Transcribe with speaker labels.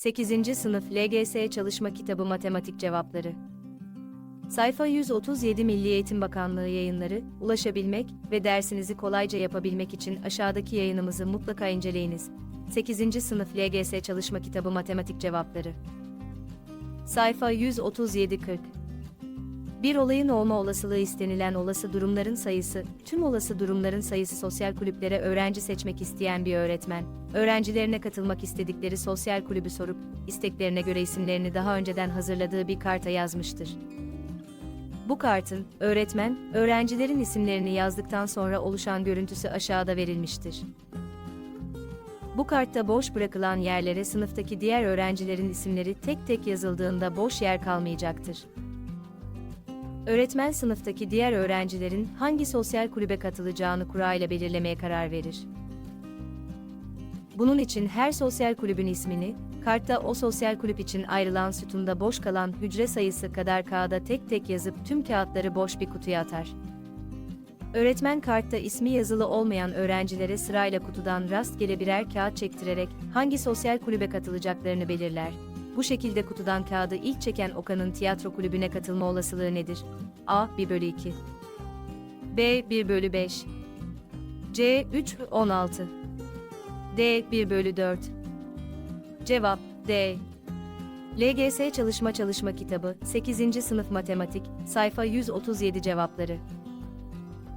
Speaker 1: 8. Sınıf LGS Çalışma Kitabı Matematik Cevapları Sayfa 137 Milli Eğitim Bakanlığı yayınları, ulaşabilmek ve dersinizi kolayca yapabilmek için aşağıdaki yayınımızı mutlaka inceleyiniz. 8. Sınıf LGS Çalışma Kitabı Matematik Cevapları Sayfa 137-40 bir olayın olma olasılığı istenilen olası durumların sayısı, tüm olası durumların sayısı sosyal kulüplere öğrenci seçmek isteyen bir öğretmen, öğrencilerine katılmak istedikleri sosyal kulübü sorup, isteklerine göre isimlerini daha önceden hazırladığı bir karta yazmıştır. Bu kartın, öğretmen, öğrencilerin isimlerini yazdıktan sonra oluşan görüntüsü aşağıda verilmiştir. Bu kartta boş bırakılan yerlere sınıftaki diğer öğrencilerin isimleri tek tek yazıldığında boş yer kalmayacaktır. Öğretmen sınıftaki diğer öğrencilerin hangi sosyal kulübe katılacağını kura ile belirlemeye karar verir. Bunun için her sosyal kulübün ismini, kartta o sosyal kulüp için ayrılan sütunda boş kalan hücre sayısı kadar kağıda tek tek yazıp tüm kağıtları boş bir kutuya atar. Öğretmen kartta ismi yazılı olmayan öğrencilere sırayla kutudan rastgele birer kağıt çektirerek hangi sosyal kulübe katılacaklarını belirler. Bu şekilde kutudan kağıdı ilk çeken Okan'ın tiyatro kulübüne katılma olasılığı nedir? A. 1 bölü 2 B. 1 bölü 5 C. 3 16 D. 1 bölü 4 Cevap D. LGS Çalışma Çalışma Kitabı 8. Sınıf Matematik Sayfa 137 Cevapları